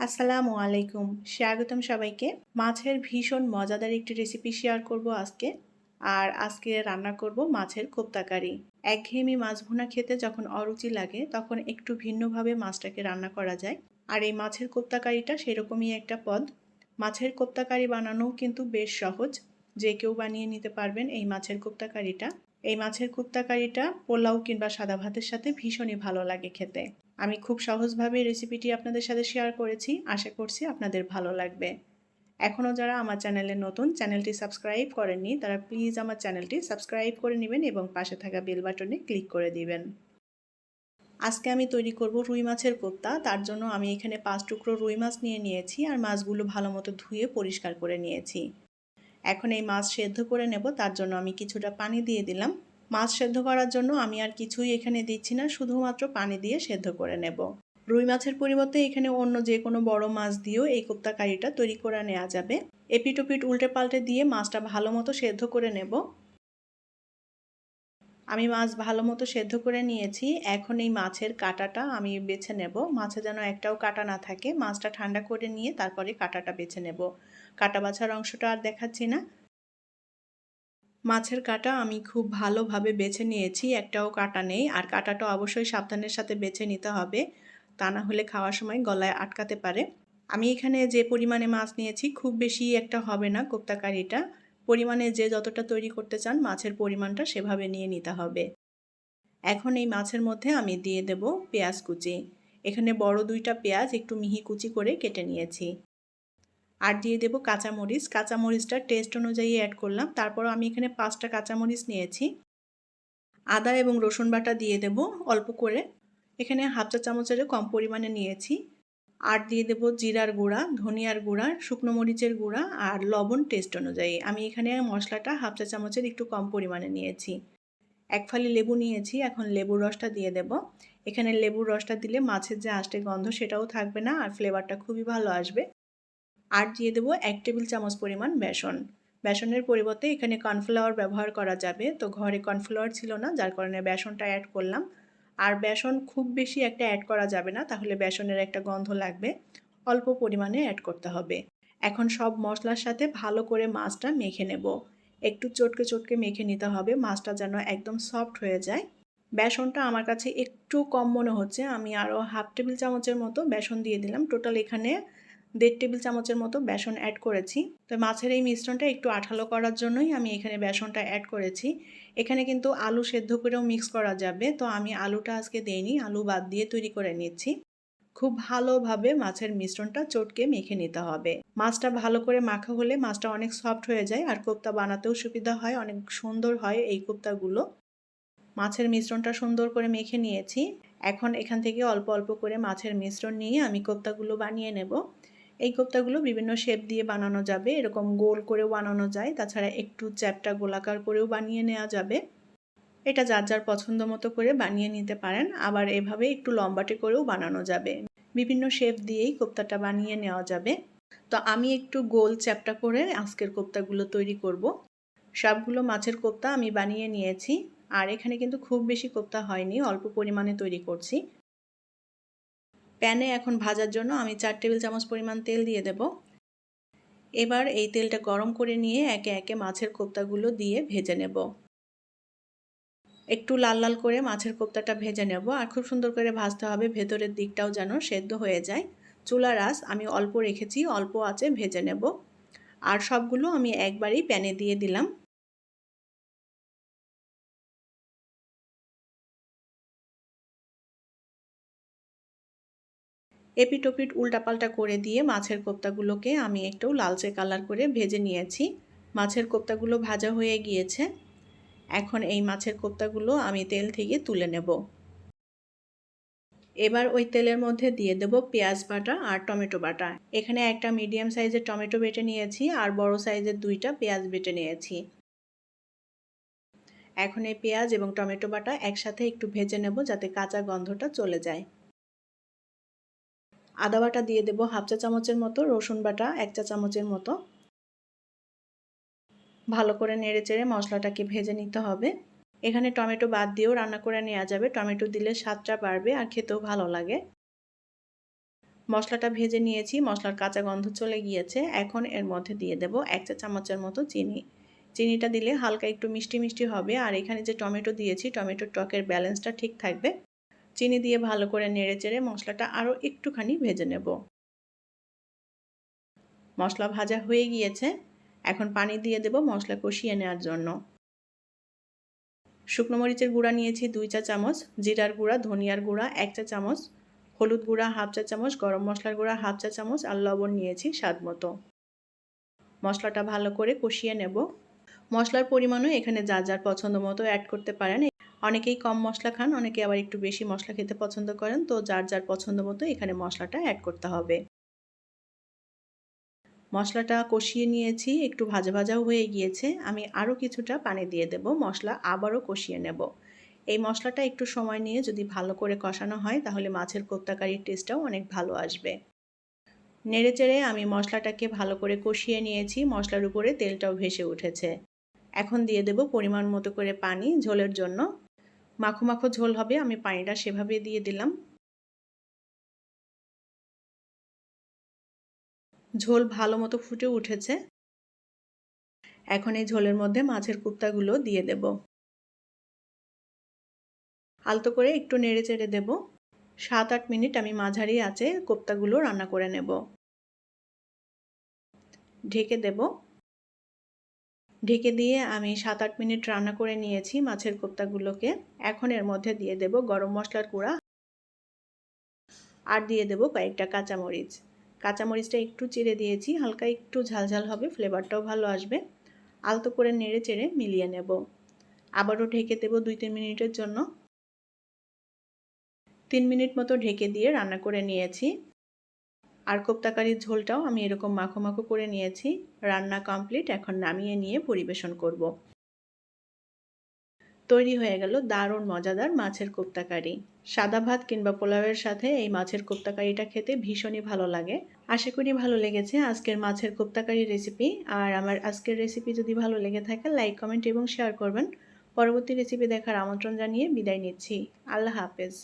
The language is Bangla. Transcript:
আসসালামু আলাইকুম। স্বাগতম সবাইকে। মাছের ভীষণ মজাদার একটি রেসিপি শেয়ার করব আজকে। আর আজকে রান্না করব মাছের কোপ্তাকারি একঘেয়েমি মাছ ভুনা খেতে যখন অরুচি লাগে, তখন একটু ভিন্নভাবে মাছটাকে রান্না করা যায়। আর এই মাছের কোপ্তাকারিটা সেরকমই একটা পদ। মাছের কোপ্তাকারি বানানো কিন্তু বেশ সহজ। যে কেউ বানিয়ে নিতে পারবেন এই মাছের কোপ্তাকারিটা এই মাছের কোপ্তাকারিটা পোলাও কিংবা সাদা ভাতের সাথে ভীষণই ভালো লাগে খেতে। আমি খুব সহজভাবে রেসিপিটি আপনাদের সাথে শেয়ার করেছি। আশা করছি আপনাদের ভালো লাগবে। এখনও যারা আমার চ্যানেলে নতুন চ্যানেলটি সাবস্ক্রাইব করেননি, তারা প্লিজ আমার চ্যানেলটি সাবস্ক্রাইব করে নেবেন এবং পাশে থাকা বেল বাটনে ক্লিক করে দিবেন। আজকে আমি তৈরি করব রুই মাছের কোপ্তা। তার জন্য আমি এখানে পাঁচ টুকরো রুই মাছ নিয়ে নিয়েছি আর মাছগুলো ভালো মতো ধুয়ে পরিষ্কার করে নিয়েছি। এখন এই মাছ সেদ্ধ করে নেব। তার জন্য আমি কিছুটা পানি দিয়ে দিলাম। মাছ সেদ্ধ করার জন্য আমি আর কিছুই এখানে দিচ্ছি না, শুধুমাত্র পানি দিয়ে সেদ্ধ করে নেব। রুই মাছের পরিবর্তে এখানে অন্য যে কোনো বড় মাছ দিয়েও এই কোপ্তা কারিটা তৈরি করে নেওয়া যাবে। এপিটোপিট উল্টে পাল্টে দিয়ে মাছটা ভালো মতো সেদ্ধ করে নেব। আমি মাছ ভালো মতো সেদ্ধ করে নিয়েছি, এখন এই মাছের কাটাটা আমি বেছে নেব। মাছে যেন একটাও কাটা না থাকে, মাছটা ঠান্ডা করে নিয়ে তারপরে কাটাটা বেছে নেব। কাটা বাছার অংশটা আর দেখাচ্ছি না। মাছের কাটা আমি খুব ভালোভাবে বেছে নিয়েছি, একটাও কাটা নেই। আর কাটাটা অবশ্যই সাবধানের সাথে বেছে নিতে হবে, তা না হলে খাওয়ার সময় গলায় আটকাতে পারে। আমি এখানে যে পরিমাণে মাছ নিয়েছি, খুব বেশি একটা হবে না কোপ্তাকারিটা। পরিমাণে যে যতটা তৈরি করতে চান, মাছের পরিমাণটা সেভাবে নিয়ে নিতে হবে। এখন এই মাছের মধ্যে আমি দিয়ে দেব পেঁয়াজ কুচি। এখানে বড় দুইটা পেঁয়াজ, একটু মিহি কুচি করে কেটে নিয়েছি। আর দিয়ে দেবো কাঁচামরিচ। কাঁচামরিচটা টেস্ট অনুযায়ী অ্যাড করলাম। তারপর আমি এখানে পাঁচটা কাঁচামরিচ নিয়েছি। আদা এবং রসুন বাটা দিয়ে দেব অল্প করে। এখানে হাফ চা চামচেরও কম পরিমাণে নিয়েছি। আর দিয়ে দেব জিরার গুঁড়া, ধনিয়ার গুঁড়া, শুকনো মরিচের গুঁড়া আর লবণ টেস্ট অনুযায়ী। আমি এখানে মশলাটা হাফ চা চামচের একটু কম পরিমাণে নিয়েছি। এক ফালি লেবু নিয়েছি। এখন লেবুর রসটা দিয়ে দেব। এখানে লেবুর রসটা দিলে মাছের যে আষ্টে গন্ধ সেটাও থাকবে না আর ফ্লেভারটা খুবই ভালো আসবে। আর দিয়ে দেবো এক টেবিল চামচ পরিমাণ বেসন। বেসনের পরিবর্তে এখানে কর্নফ্লাওয়ার ব্যবহার করা যাবে। তো ঘরে কর্নফ্লাওয়ার ছিল না, যার কারণে বেসনটা অ্যাড করলাম। আর বেসন খুব বেশি একটা অ্যাড করা যাবে না, তাহলে বেসনের একটা গন্ধ লাগবে। অল্প পরিমাণে অ্যাড করতে হবে। এখন সব মশলার সাথে ভালো করে মাছটা মেখে নেব। একটু চটকে চটকে মেখে নিতে হবে, মাছটা যেন একদম সফট হয়ে যায়। বেসনটা আমার কাছে একটু কম মনে হচ্ছে। আমি আরও হাফ টেবিল চামচের মতো বেসন দিয়ে দিলাম। টোটাল এখানে দেড় টেবিল চামচের মতো বেসন অ্যাড করেছি। তো মাছের এই মিশ্রণটা একটু আঠালো করার জন্যই আমি এখানে বেসনটা অ্যাড করেছি। এখানে কিন্তু আলু সেদ্ধ করেও মিক্স করা যাবে। তো আমি আলুটা আজকে দেইনি, আলু বাদ দিয়ে তৈরি করে নিচ্ছি। খুব ভালোভাবে মাছের মিশ্রণটা চটকে মেখে নিতে হবে। মাছটা ভালো করে মাখা হলে মাছটা অনেক সফট হয়ে যায় আর কোপ্তা বানাতেও সুবিধা হয়, অনেক সুন্দর হয় এই কোপ্তাগুলো। মাছের মিশ্রণটা সুন্দর করে মেখে নিয়েছি। এখন এখান থেকে অল্প অল্প করে মাছের মিশ্রণ নিয়ে আমি কোপ্তাগুলো বানিয়ে নেব। এই কোপ্তাগুলো বিভিন্ন শেপ দিয়ে বানানো যাবে। এরকম গোল করেও বানানো যায়। তাছাড়া একটু চ্যাপটা গোলাকার করেও বানিয়ে নেওয়া যাবে। এটা যার যার পছন্দ মতো করে বানিয়ে নিতে পারেন। আবার এভাবে একটু লম্বাটে করেও বানানো যাবে। বিভিন্ন শেপ দিয়েই কোপ্তাটা বানিয়ে নেওয়া যাবে। তো আমি একটু গোল চ্যাপটা করে আজকের কোপ্তাগুলো তৈরি করব। সবগুলো মাছের কোপ্তা আমি বানিয়ে নিয়েছি। আর এখানে কিন্তু খুব বেশি কোপ্তা হয়নি। অল্প পরিমাণে তৈরি করছি। প্যানে এখন ভাজার জন্য আমি চার টেবিল চামচ পরিমাণ তেল দিয়ে দেব। এবার এই তেলটা গরম করে নিয়ে একে একে মাছের কোপ্তাগুলো দিয়ে ভেজে নেব। একটু লাল লাল করে মাছের কোপ্তাটা ভেজে নেব আর খুব সুন্দর করে ভাজতে হবে, ভেতরের দিকটাও যেন সেদ্ধ হয়ে যায়। চুলার আস আমি অল্প রেখেছি, অল্প আছে ভেজে নেব। আর সবগুলো আমি একবারেই প্যানে দিয়ে দিলাম। এপিটোপিট উল্টাপাল্টা করে দিয়ে মাছের কোপ্তাগুলোকে আমি একটু লালচে কালার করে ভেজে নিয়েছি। মাছের কোপ্তাগুলো ভাজা হয়ে গিয়েছে। এখন এই মাছের কোপ্তাগুলো আমি তেল থেকে তুলে নেব। এবার ওই তেলের মধ্যে দিয়ে দেব পেঁয়াজ বাটা আর টমেটো বাটা। এখানে একটা মিডিয়াম সাইজের টমেটো বেটে নিয়েছি আর বড় সাইজের দুইটা পেঁয়াজ বেটে নিয়েছি। এখন এই পেঁয়াজ এবং টমেটো বাটা একসাথে একটু ভেজে নেব যাতে কাঁচা গন্ধটা চলে যায়। আদা বাটা দিয়ে দেবো হাফ চা চামচের মতো, রসুন বাটা এক চা চামচের মতো। ভালো করে নেড়ে চেড়ে মশলাটাকে ভেজে নিতে হবে। এখানে টমেটো বাদ দিয়েও রান্না করে নেওয়া যাবে। টমেটো দিলে স্বাদটা বাড়বে আর খেতেও ভালো লাগে। মশলাটা ভেজে নিয়েছি, মশলার কাঁচা গন্ধ চলে গিয়েছে। এখন এর মধ্যে দিয়ে দেব এক চা চামচের মতো চিনি। চিনিটা দিলে হালকা একটু মিষ্টি মিষ্টি হবে। আর এখানে যে টমেটো দিয়েছি, টমেটোর টকের ব্যালেন্সটা ঠিক থাকবে। চিনি দিয়ে ভালো করে নেড়ে চেড়ে মশলাটা আরও একটুখানি ভেজে নেব। মশলা ভাজা হয়ে গিয়েছে। এখন পানি দিয়ে দেব মশলা কষিয়ে নেওয়ার জন্য। শুকনো মরিচের গুঁড়া নিয়েছি দুই চা চামচ, জিরার গুঁড়া, ধনিয়ার গুঁড়া এক চা চামচ, হলুদ গুঁড়া হাফ চা চামচ, গরম মশলার গুঁড়া হাফ চা চামচ আর লবণ নিয়েছি স্বাদ মতো। মশলাটা ভালো করে কষিয়ে নেব। মশলার পরিমাণও এখানে যা যার পছন্দ মতো অ্যাড করতে পারেন। অনেকেই কম মশলা খান, অনেকে আবার একটু বেশি মশলা খেতে পছন্দ করেন। তো যার যার পছন্দ মতো এখানে মশলাটা অ্যাড করতে হবে। মশলাটা কষিয়ে নিয়েছি, একটু ভাজা ভাজাও হয়ে গিয়েছে। আমি আরও কিছুটা পানি দিয়ে দেব, মশলা আবারও কষিয়ে নেব। এই মশলাটা একটু সময় নিয়ে যদি ভালো করে কষানো হয়, তাহলে মাছের কোপ্তাকারির টেস্টটাও অনেক ভালো আসবে। নেড়ে চেড়ে আমি মশলাটাকে ভালো করে কষিয়ে নিয়েছি, মশলার উপরে তেলটাও ভেসে উঠেছে। এখন দিয়ে দেব পরিমাণ মতো করে পানি ঝোলের জন্য। মাখো মাখো ঝোল হবে, আমি পানিটা সেভাবে দিয়ে দিলাম। ঝোল ভালো মতো ফুটে উঠেছে। এখন এই ঝোলের মধ্যে মাছের কুপ্তাগুলো দিয়ে দেব। আলতো করে একটু নেড়ে চেড়ে দেব। সাত আট মিনিট আমি মাঝারি আছে কোপ্তাগুলো রান্না করে নেব। ঢেকে দেব। ঢেকে দিয়ে আমি সাত আট মিনিট রান্না করে নিয়েছি মাছের কোপ্তাগুলোকে। এখন এর মধ্যে দিয়ে দেব গরম মশলার গুঁড়া আর দিয়ে দেব কয়েকটা কাঁচামরিচ। কাঁচামরিচটা একটু চিড়ে দিয়েছি, হালকা একটু ঝালঝাল হবে, ফ্লেভারটাও ভালো আসবে। আলতো করে নেড়ে চেড়ে মিলিয়ে নেব। আবারও ঢেকে দেব দুই তিন মিনিটের জন্য। তিন মিনিট মতো ঢেকে দিয়ে রান্না করে নিয়েছি। আর কোপ্তাকারির ঝোলটাও আমি এরকম মাখো মাখো করে নিয়েছি। রান্না কমপ্লিট, এখন নামিয়ে নিয়ে পরিবেশন করব। তৈরি হয়ে গেল দারুণ মজাদার মাছের কোপ্তাকারি। সাদা ভাত কিংবা পোলাওয়ের সাথে এই মাছের কোপ্তাকারিটা খেতে ভীষণই ভালো লাগে। আশা করি ভালো লেগেছে আজকের মাছের কোপ্তাকারি রেসিপি। আর আমার আজকের রেসিপি যদি ভালো লেগে থাকে, লাইক, কমেন্ট এবং শেয়ার করবেন। পরবর্তী রেসিপি দেখার আমন্ত্রণ জানিয়ে বিদায় নিচ্ছি। আল্লাহ হাফেজ।